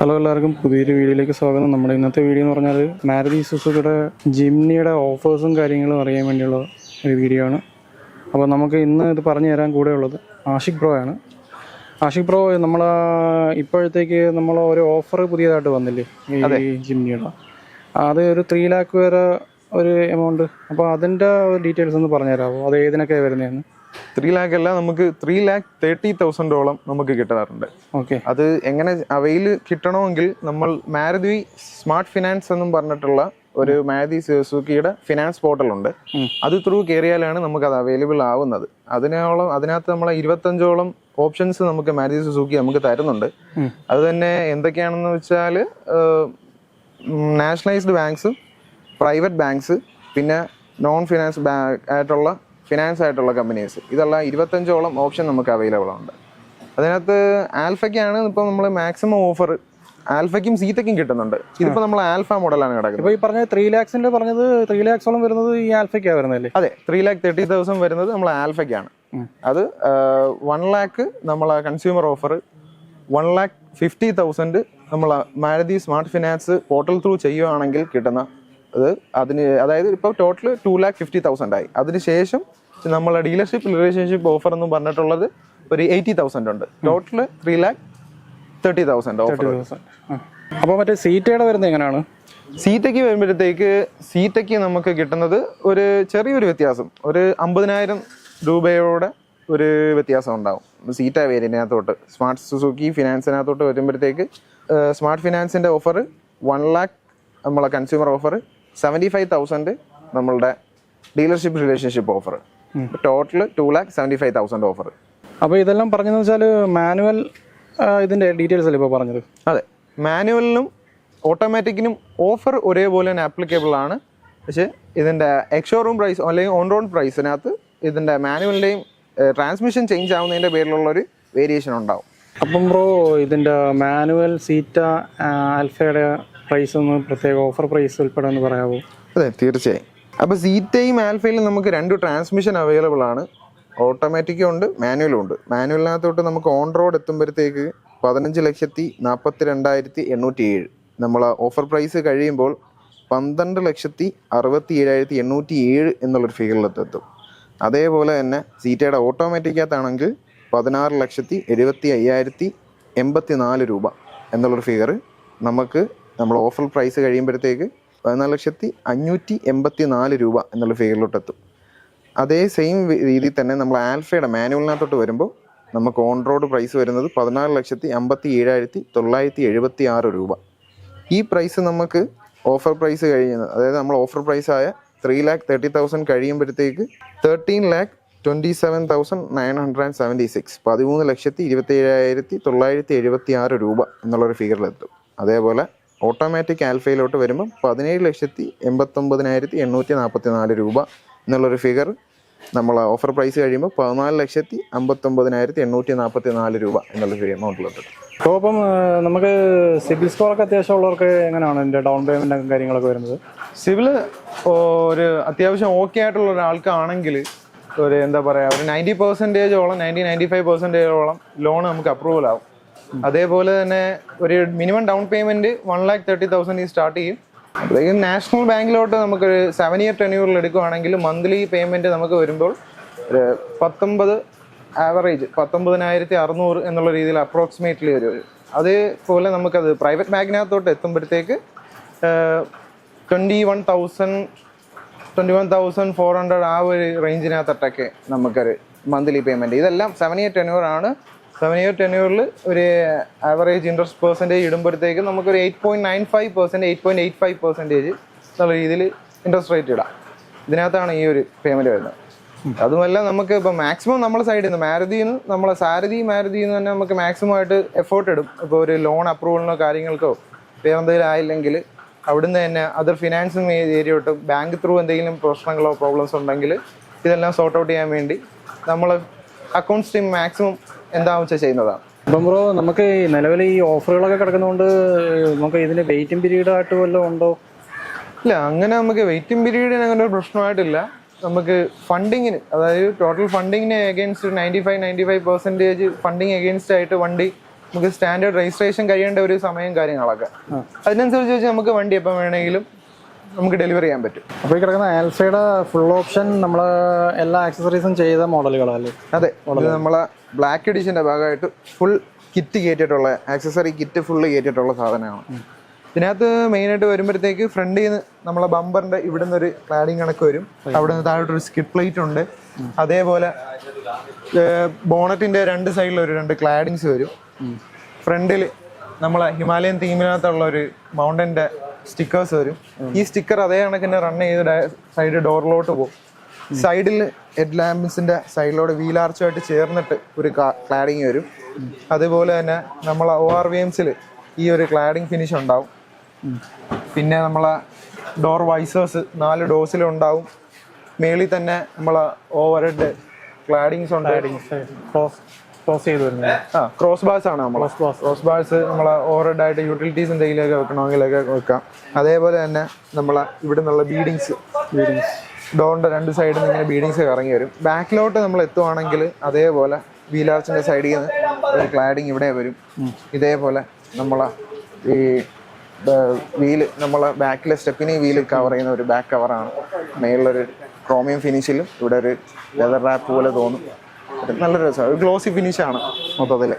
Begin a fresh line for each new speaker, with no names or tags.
Hello എല്ലാവർക്കും പുതിയൊരു വീഡിയോയിലേക്ക് സ്വാഗതം. നമ്മുടെ ഇന്നത്തെ വീഡിയോ എന്ന് പറഞ്ഞാൽ മാരുതി സുസുക്കിയുടെ ജിംനിയുടെ ഓഫേഴ്സും കാര്യങ്ങളും അറിയാൻ വേണ്ടിയുള്ള ഒരു വീഡിയോ ആണ്. അപ്പോൾ നമുക്ക് ഇന്ന് ഇത് പറഞ്ഞു തരാൻ കൂടെ ഉള്ളത് ആഷിക് ബ്രോ ആണ്. ആഷിക് ബ്രോ നമ്മൾ ഇപ്പോഴത്തേക്ക് നമ്മൾ ഒരു ഓഫർ പുതിയതായിട്ട് വന്നില്ലേ ഈ ജിംനിയുടെ? അത് ഒരു ത്രീ ലാക്ക് വരെ ഒരു എമൗണ്ട് അപ്പോൾ അതിന്റെ ഡീറ്റെയിൽസ് ഒന്ന് പറഞ്ഞു തരാമോ അത് ഏതിനൊക്കെ വരുന്നതെന്ന്?
ത്രീ ലാക്ക് അല്ല നമുക്ക് ത്രീ ലാക്ക് തേർട്ടി തൗസൻഡോളം നമുക്ക് കിട്ടാറുണ്ട്.
ഓക്കെ
അത് എങ്ങനെ അവയിൽ കിട്ടണമെങ്കിൽ നമ്മൾ മാരുതി സ്മാർട്ട് ഫിനാൻസ് എന്നും പറഞ്ഞിട്ടുള്ള ഒരു മാരുതി സുസുക്കിയുടെ ഫിനാൻസ് പോർട്ടൽ ഉണ്ട് അത് ത്രൂ കയറിയാലാണ് നമുക്ക് അത് അവൈലബിൾ ആവുന്നത്. അതിനോളം അതിനകത്ത് നമ്മളെ ഇരുപത്തഞ്ചോളം ഓപ്ഷൻസ് നമുക്ക് മാരുതി സുസുക്കി നമുക്ക് തരുന്നുണ്ട്. അത് തന്നെ എന്തൊക്കെയാണെന്ന് വെച്ചാൽ നാഷണലൈസ്ഡ് ബാങ്ക്സ് പ്രൈവറ്റ് ബാങ്ക്സ് പിന്നെ നോൺ ഫിനാൻസ് ആയിട്ടുള്ള ഫിനാൻസ് ആയിട്ടുള്ള കമ്പനീസ് ഇതെല്ലാം ഇരുപത്തഞ്ചോളം ഓപ്ഷൻ നമുക്ക് അവൈലബിൾ ഉണ്ട്. അതിനകത്ത് ആൽഫയ്ക്കാണ് ഇപ്പം നമ്മൾ മാക്സിമം ഓഫർ ആൽഫയ്ക്കും സീറ്റയ്ക്കും കിട്ടുന്നുണ്ട്. ഇതിപ്പോ നമ്മൾ ആൽഫ മോഡലാണ് കിടക്കുന്നത്.
ഇപ്പോൾ ഈ പറഞ്ഞ ത്രീ ലാക്സിന്റെ പറഞ്ഞത് ത്രീ ലാക്സോളം വരുന്നത് ഈ ആൽഫയ്ക്കാണ് വരുന്നല്ലേ
അതെ ത്രീ ലാക്ക് തേർട്ടി തൗസൻഡ് വരുന്നത് നമ്മൾ ആൽഫയ്ക്കാണ്. അത് വൺ ലാക്ക് നമ്മൾ consumer offer one lakh fifty thousand നമ്മൾ Maruti smart finance portal through ചെയ്യുകയാണെങ്കിൽ കിട്ടുന്ന അത് അതിന് അതായത് ഇപ്പോൾ total two lakh fifty thousand ആയി. അതിനുശേഷം നമ്മളെ ഡീലർഷിപ്പ് റിലേഷൻഷിപ്പ് ഓഫർ എന്ന് പറഞ്ഞിട്ടുള്ളത് ഒരു എയ്റ്റി തൗസൻഡ് ഉണ്ട്. Total three lakh thirty thousand offer
അപ്പോൾ മറ്റേ സീറ്റയുടെ വരുന്നത് എങ്ങനെയാണ്?
സീറ്റയ്ക്ക് വരുമ്പോഴത്തേക്ക് സീറ്റയ്ക്ക് നമുക്ക് കിട്ടുന്നത് ഒരു ചെറിയൊരു വ്യത്യാസം. ഒരു അമ്പതിനായിരം രൂപയോടെ ഒരു വ്യത്യാസം ഉണ്ടാവും. സീറ്റ വേരിയന്റിനകത്തോട്ട് സ്മാർട്ട് സുസുക്കി ഫിനാൻസിനകത്തോട്ട് വരുമ്പോഴത്തേക്ക് സ്മാർട്ട് ഫിനാൻസിന്റെ ഓഫർ വൺ ലാക്ക് നമ്മളെ consumer offer seventy five thousand നമ്മളുടെ dealership relationship offer total two lakh seventy five thousand offer
അപ്പോൾ ഇതെല്ലാം പറഞ്ഞതെന്ന് വെച്ചാൽ മാനുവൽ ഇതിന്റെ ഡീറ്റെയിൽസ് അല്ലേ ഇപ്പോൾ പറഞ്ഞത്?
അതെ. മാനുവലിനും ഓട്ടോമാറ്റിക്കിനും ഓഫർ ഒരേപോലെ തന്നെ ആപ്ലിക്കബിൾ ആണ്. പക്ഷേ ഇതിന്റെ എക്സ്ഷോറൂം പ്രൈസ് അല്ലെങ്കിൽ ഓൺ റോഡ് പ്രൈസിനകത്ത് ഇതിന്റെ മാനുവലിന്റെയും ട്രാൻസ്മിഷൻ ചേഞ്ച് ആവുന്നതിന്റെ പേരിലുള്ള ഒരു വേരിയേഷൻ ഉണ്ടാവും.
അപ്പം ബ്രോ ഇതിന്റെ മാനുവൽ സീറ്റ ആൽഫയുടെ പ്രൈസ് ഒന്ന് പ്രത്യേക ഓഫർ പ്രൈസ് ഉൾപ്പെടെ ഒന്ന് പറയാമോ
അതെ തീർച്ചയായും. അപ്പോൾ സീറ്റയും ആൽഫയിലും നമുക്ക് രണ്ട് ട്രാൻസ്മിഷൻ അവൈലബിൾ ആണ്. ഓട്ടോമാറ്റിക്കും ഉണ്ട് മാനുവലും ഉണ്ട്. മാനുവലിനകത്തോട്ട് നമുക്ക് ഓൺ റോഡ് എത്തുമ്പോഴത്തേക്ക് പതിനഞ്ച് ലക്ഷത്തി നാൽപ്പത്തി രണ്ടായിരത്തി എണ്ണൂറ്റി ഏഴ് നമ്മൾ ഓഫർ പ്രൈസ് കഴിയുമ്പോൾ പന്ത്രണ്ട് ലക്ഷത്തി അറുപത്തി ഏഴായിരത്തി എണ്ണൂറ്റി ഏഴ് എന്നുള്ളൊരു ഫിഗറിലെത്തും അതേപോലെ തന്നെ സീറ്റയുടെ ഓട്ടോമാറ്റിക്കകത്താണെങ്കിൽ പതിനാറ് ലക്ഷത്തി എഴുപത്തി അയ്യായിരത്തി എൺപത്തി നാല് രൂപ എന്നുള്ളൊരു ഫിഗർ നമുക്ക് നമ്മൾ ഓഫർ പ്രൈസ് കഴിയുമ്പോഴത്തേക്ക് പതിനാല് ലക്ഷത്തി അഞ്ഞൂറ്റി എൺപത്തി നാല് രൂപ എന്നുള്ള ഫിഗറിലോട്ടെത്തും അതേ സെയിം രീതിയിൽ തന്നെ നമ്മൾ ആൽഫയുടെ മാനുവലിനകത്തോട്ട് വരുമ്പോൾ നമുക്ക് ഓൺ റോഡ് പ്രൈസ് വരുന്നത് പതിനാറ് ലക്ഷത്തി അമ്പത്തി ഏഴായിരത്തി തൊള്ളായിരത്തി എഴുപത്തി ആറ് രൂപ. ഈ പ്രൈസ് നമുക്ക് ഓഫർ പ്രൈസ് കഴിയുന്നത് അതായത് നമ്മൾ ഓഫർ പ്രൈസ് ആയ ത്രീ ലാക്ക് തേർട്ടി തൗസൻഡ് കഴിയുമ്പോഴത്തേക്ക് thirteen lakh twenty seven thousand nine hundred and seventy six പതിമൂന്ന് ലക്ഷത്തി ഇരുപത്തി ഏഴായിരത്തി തൊള്ളായിരത്തി എഴുപത്തി ആറ് രൂപ എന്നുള്ളൊരു ഫിഗറിലെത്തും അതേപോലെ ഓട്ടോമാറ്റിക് ആൽഫയിലോട്ട് വരുമ്പോൾ പതിനേഴ് ലക്ഷത്തി എൺപത്തൊമ്പതിനായിരത്തി എണ്ണൂറ്റി നാൽപ്പത്തി നാല് രൂപ എന്നുള്ളൊരു ഫിഗർ നമ്മൾ ഓഫർ പ്രൈസ് കഴിയുമ്പോൾ പതിനാല് ലക്ഷത്തി അമ്പത്തൊമ്പതിനായിരത്തി എണ്ണൂറ്റി നാൽപ്പത്തി നാല് രൂപ എന്നുള്ള ഫിഗർ എമൗണ്ടിലോട്ട്
അപ്പോൾ അപ്പം നമുക്ക് സിബിൽ സ്കോറൊക്കെ അത്യാവശ്യം ഉള്ളവർക്ക് എങ്ങനെയാണ് എന്റെ ഡൗൺ പേയ്മെന്റും കാര്യങ്ങളൊക്കെ വരുന്നത്?
സിവിൽ ഒരു അത്യാവശ്യം ഓക്കെ ആയിട്ടുള്ള ഒരാൾക്കാണെങ്കിൽ ഒരു എന്താ പറയുക ഒരു നയന്റി പെർസെന്റേജോളം നയന്റി നയന്റി ഫൈവ് പെർസെന്റേജോളം ലോൺ നമുക്ക് അപ്രൂവൽ ആവും. അതേപോലെ തന്നെ ഒരു minimum down payment one lakh thirty thousand start ചെയ്യും. അപ്പോഴേക്കും നാഷണൽ ബാങ്കിലോട്ട് നമുക്കൊരു സെവൻ ഇയർ ടെന്യൂറിൽ എടുക്കുകയാണെങ്കിൽ മന്ത്ലി പേയ്മെന്റ് നമുക്ക് വരുമ്പോൾ ഒരു പത്തൊമ്പത് ആവറേജ് പത്തൊമ്പതിനായിരത്തി അറുന്നൂറ് എന്നുള്ള രീതിയിൽ അപ്രോക്സിമേറ്റ്ലി ഒരു അതേപോലെ നമുക്കത് പ്രൈവറ്റ് ബാങ്കിനകത്തോട്ട് എത്തുമ്പോഴത്തേക്ക് twenty one thousand twenty one thousand four hundred ആ ഒരു റേഞ്ചിനകത്തൊട്ടൊക്കെ നമുക്കൊരു മന്ത്ലി പേയ്മെന്റ് ഇതെല്ലാം സെവൻ ഇയർ ടെന്യൂർ ആണ്. സെവൻ ഇയർ ടെന്യൂറിൽ ഒരു ആവറേജ് ഇൻട്രസ്റ്റ് പെർസെന്റേജ് ഇടുമ്പോഴത്തേക്ക് നമുക്കൊരു eight point nine five percent eight point eight five percentage എന്നുള്ള രീതിയിൽ ഇൻട്രസ്റ്റ് റേറ്റ് ഇടാം. ഇതിനകത്താണ് ഈ ഒരു പേയ്മെന്റ് വരുന്നത്. അതുമല്ല നമുക്ക് ഇപ്പോൾ മാക്സിമം നമ്മൾ സൈഡിൽ നിന്ന് മാരുതിയിൽ നിന്ന് നമ്മളെ സാരഥി മാരുതിയിൽ നിന്ന് തന്നെ നമുക്ക് മാക്സിമം ആയിട്ട് എഫേർട്ട് ഇടും. ഇപ്പോൾ ഒരു ലോൺ അപ്രൂവലിനോ കാര്യങ്ങൾക്കോ വേറെ എന്തെങ്കിലും ആയില്ലെങ്കിൽ അവിടുന്ന് തന്നെ അതർ ഫിനാൻസിങ് ഏരിയ തൊട്ട് ബാങ്ക് ത്രൂ എന്തെങ്കിലും പ്രശ്നങ്ങളോ പ്രോബ്ലംസ് ഉണ്ടെങ്കിൽ ഇതെല്ലാം സോർട്ട് ഔട്ട് ചെയ്യാൻ വേണ്ടി നമ്മൾ അക്കൗണ്ട് സ്ട്രീം മാക്സിമം എന്താണെന്ന് വെച്ചാൽ ചെയ്യുന്നതാണ്
അപ്പം ബ്രോ നമുക്ക് നിലവിൽ ഈ ഓഫറുകളൊക്കെ കിടക്കുന്നതുകൊണ്ട് നമുക്ക് ഇതിന് വെയിറ്റിംഗ് പീരീഡ് ആയിട്ട് വല്ലതും ഉണ്ടോ?
ഇല്ല അങ്ങനെ നമുക്ക് വെയിറ്റിംഗ് പീരീഡിന് അങ്ങനെ ഒരു പ്രശ്നമായിട്ടില്ല. നമുക്ക് ഫണ്ടിങ്ങിന് അതായത് total ഫണ്ടിങ്ങിന് against ninety five ninety five percentage funding against ആയിട്ട് വണ്ടി നമുക്ക് സ്റ്റാൻഡേർഡ് രജിസ്ട്രേഷൻ കഴിയേണ്ട ഒരു സമയം കാര്യങ്ങളൊക്കെ. അതിനനുസരിച്ച് വെച്ച് നമുക്ക് വണ്ടി എപ്പം വേണമെങ്കിലും നമുക്ക് ഡെലിവറി ചെയ്യാൻ പറ്റും.
അപ്പോൾ ഈ കിടക്കുന്ന ആൽഫയുടെ ഫുൾ ഓപ്ഷൻ നമ്മൾ എല്ലാ ആക്സസറീസും ചെയ്ത മോഡലുകളല്ലേ
അതെ നമ്മളെ ബ്ലാക്ക് എഡിഷന്റെ ഭാഗമായിട്ട് ഫുൾ കിറ്റ് കയറ്റിയിട്ടുള്ള ആക്സസറി കിറ്റ് ഫുള്ള് കയറ്റിയിട്ടുള്ള സാധനമാണ് ഇതിനകത്ത് മെയിനായിട്ട് വരുമ്പോഴത്തേക്ക് ഫ്രണ്ടിൽ നിന്ന് നമ്മളെ ബമ്പറിന്റെ ഇവിടെ നിന്ന് ഒരു ക്ലാഡിങ് കണക്ക് വരും. അവിടെ നിന്ന് താഴോട്ട് ഒരു സ്കിപ്പ് പ്ലേറ്റ് ഉണ്ട്. അതേപോലെ ബോണറ്റിന്റെ രണ്ട് സൈഡിൽ ഒരു രണ്ട് ക്ലാഡിങ്സ് വരും. ഫ്രണ്ടിൽ നമ്മളെ ഹിമാലയൻ തീമിനകത്തുള്ള ഒരു മൗണ്ടന്റെ സ്റ്റിക്കേഴ്സ് വരും. ഈ സ്റ്റിക്കർ അതേ കണക്കിന് റൺ ചെയ്ത് സൈഡ് ഡോറിലോട്ട് പോകും. സൈഡിൽ ഹെഡ് ലാമ്പിൻസിന്റെ സൈഡിലൂടെ വീലാർച്ചുമായിട്ട് ചേർന്നിട്ട് ഒരു ക്ലാഡിങ് വരും. അതുപോലെ തന്നെ നമ്മൾ ഒ ആർ വി എംസിൽ ഈ ഒരു ക്ലാഡിങ് ഫിനിഷ് ഉണ്ടാവും. പിന്നെ നമ്മളെ ഡോർ വൈസേഴ്സ് നാല് ഡോസിലും ഉണ്ടാവും. മേളിൽ തന്നെ നമ്മളെ ഓവർ ഹെഡ് ക്ലാഡിങ്സ് ഉണ്ട്
ക്ലോസ് ചെയ്ത് വരുന്നത്.
ആ ക്രോസ് ബാർസ് ആണ് നമ്മൾ ക്രോസ് ബാർസ് നമ്മൾ ഓവർഹെഡ് ആയിട്ട് യൂട്ടിലിറ്റീസ് എന്തെങ്കിലുമൊക്കെ വെക്കണമെങ്കിലൊക്കെ വെക്കാം. അതേപോലെ തന്നെ നമ്മളെ ഇവിടെ നിന്നുള്ള ബീഡിങ്സ് ബീഡിങ്സ് ഡോറിന്റെ രണ്ട് സൈഡിൽ നിന്ന് ഇങ്ങനെ ബീഡിങ്സ് ഇറങ്ങി വരും. ബാക്കിലോട്ട് നമ്മൾ എത്തുവാണെങ്കിൽ അതേപോലെ വീലാർച്ചിന്റെ സൈഡിൽ നിന്ന് ഒരു ക്ലാഡിങ് ഇവിടെ വരും. ഇതേപോലെ നമ്മളെ ഈ വീൽ നമ്മളെ ബാക്കിലെ സ്റ്റെപ്പിനെ വീൽ കവർ ചെയ്യുന്ന ഒരു ബാക്ക് കവറാണ് മേളിലൊരു ക്രോമിയം ഫിനിഷിലും ഇവിടെ ഒരു ലെതർ റാപ്പ് പോലെ തോന്നും. ഒരു നല്ലൊരു രസമാണ്. ഗ്ലോസി ഫിനിഷാണ് മൊത്തത്തിൽ